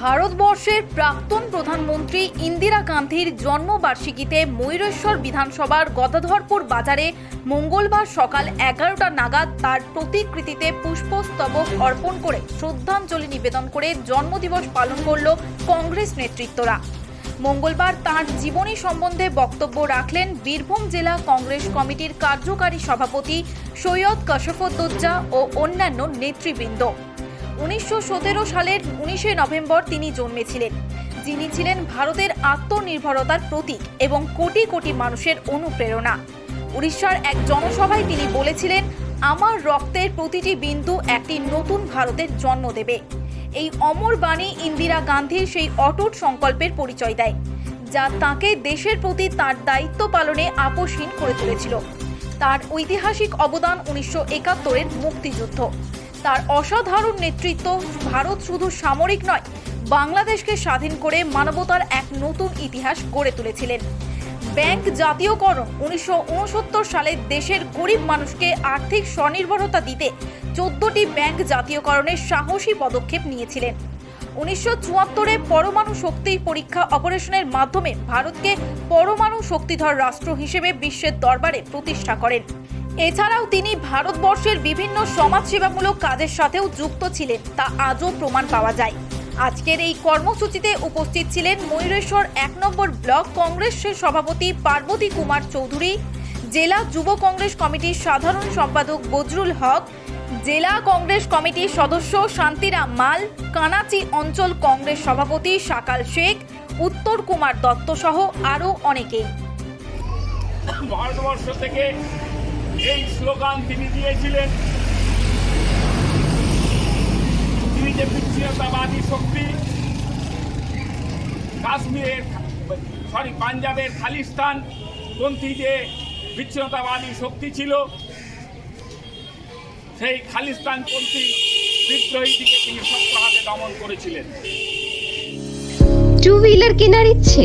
ভারতবর্ষের প্রাক্তন প্রধানমন্ত্রী ইন্দিরা গান্ধীর জন্মবার্ষিকীতে ময়ূরেশ্বর বিধানসভার গদাধরপুর বাজারে মঙ্গলবার সকাল এগারোটা নাগাদ তার প্রতিকৃতিতে পুষ্পস্তবক অর্পণ করে শ্রদ্ধাঞ্জলি নিবেদন করে জন্মদিবস পালন করল কংগ্রেস নেতৃত্বরা। মঙ্গলবার তাঁর জীবনী সম্বন্ধে বক্তব্য রাখলেন বীরভূম জেলা কংগ্রেস কমিটির কার্যকারী সভাপতি সৈয়দ কশফুদ্দোজ্জা ও অন্যান্য নেতৃবৃন্দ। উনিশশো সতেরো সালের উনিশে নভেম্বর তিনি জন্মেছিলেন। যিনি ছিলেন ভারতের আত্মনির্ভরতার প্রতীক এবং কোটি কোটি মানুষের অনুপ্রেরণা। উড়িষ্যার এক জনসভায় তিনি বলেছিলেন, আমার রক্তের প্রতিটি বিন্দু একটি নতুন ভারতের জন্ম দেবে। এই অমর বাণী ইন্দিরা গান্ধীর সেই অটুট সংকল্পের পরিচয় দেয়, যা তাকে দেশের প্রতি তার দায়িত্ব পালনে আপোষহীন করে তুলেছিল। তার ঐতিহাসিক অবদান উনিশশো একাত্তরের মুক্তিযুদ্ধ। তার অসাধারণ নেতৃত্ব ভারত শুধু সামরিক নয়, বাংলাদেশকে স্বাধীন করে মানবতার এক নতুন ইতিহাস গড়ে তুলেছিলেন। ব্যাংক জাতীয়করণ উনিশশো উনসত্তর সালে দেশের গরিব মানুষকে আর্থিক স্বনির্ভরতা দিতে চোদ্দটি ব্যাংক জাতীয়করণের সাহসী পদক্ষেপ নিয়েছিলেন। উনিশশো চুয়াত্তরে পরমাণু শক্তি পরীক্ষা অপারেশনের মাধ্যমে ভারতকে পরমাণু শক্তিধর রাষ্ট্র হিসেবে বিশ্বের দরবারে প্রতিষ্ঠা করেন। এছাড়াও তিনি ভারতবর্ষের বিভিন্ন সমাজসেবামূলক কাজের সাথেও যুক্ত ছিলেন, তা আজও প্রমাণ পাওয়া যায়। আজকের এই কর্মসূচিতে উপস্থিত ছিলেন ময়ূরেশ্বর এক নম্বর ব্লক কংগ্রেসের সভাপতি পার্বতী কুমার চৌধুরী, জেলা যুব কংগ্রেস কমিটির সাধারণ সম্পাদক বজরুল হক, জেলা কংগ্রেস কমিটির সদস্য শান্তিরাম মাল, কানাচি অঞ্চল কংগ্রেস সভাপতি সাকাল শেখ, উত্তর কুমার দত্ত সহ আরও অনেকেই ভারতবর্ষ থেকে এই স্লোগান তিনি দিয়েছিলেন। তিনি যে বিচ্ছিন্নতাবাদী শক্তি, কাশ্মীরের সরি, পাঞ্জাবের খালিস্তান পন্থী যে বিচ্ছিন্নতাবাদী শক্তি ছিল, সেই খালিস্তান খালিস্তানপন্থী বিদ্রোহীটিকে তিনি শক্ত হাতে দমন করেছিলেন। টু হুইলার কেনার ইচ্ছে?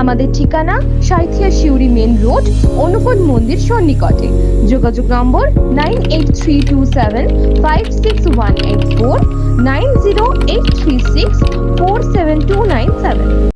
আমাদের ঠিকানা সাইথিয়া শিউরি মেন রোড অনুপদ মন্দির সন্নিকটে। যোগাযোগ নম্বর nine eight three two seven five six one eight four, nine zero eight three six four seven two nine seven.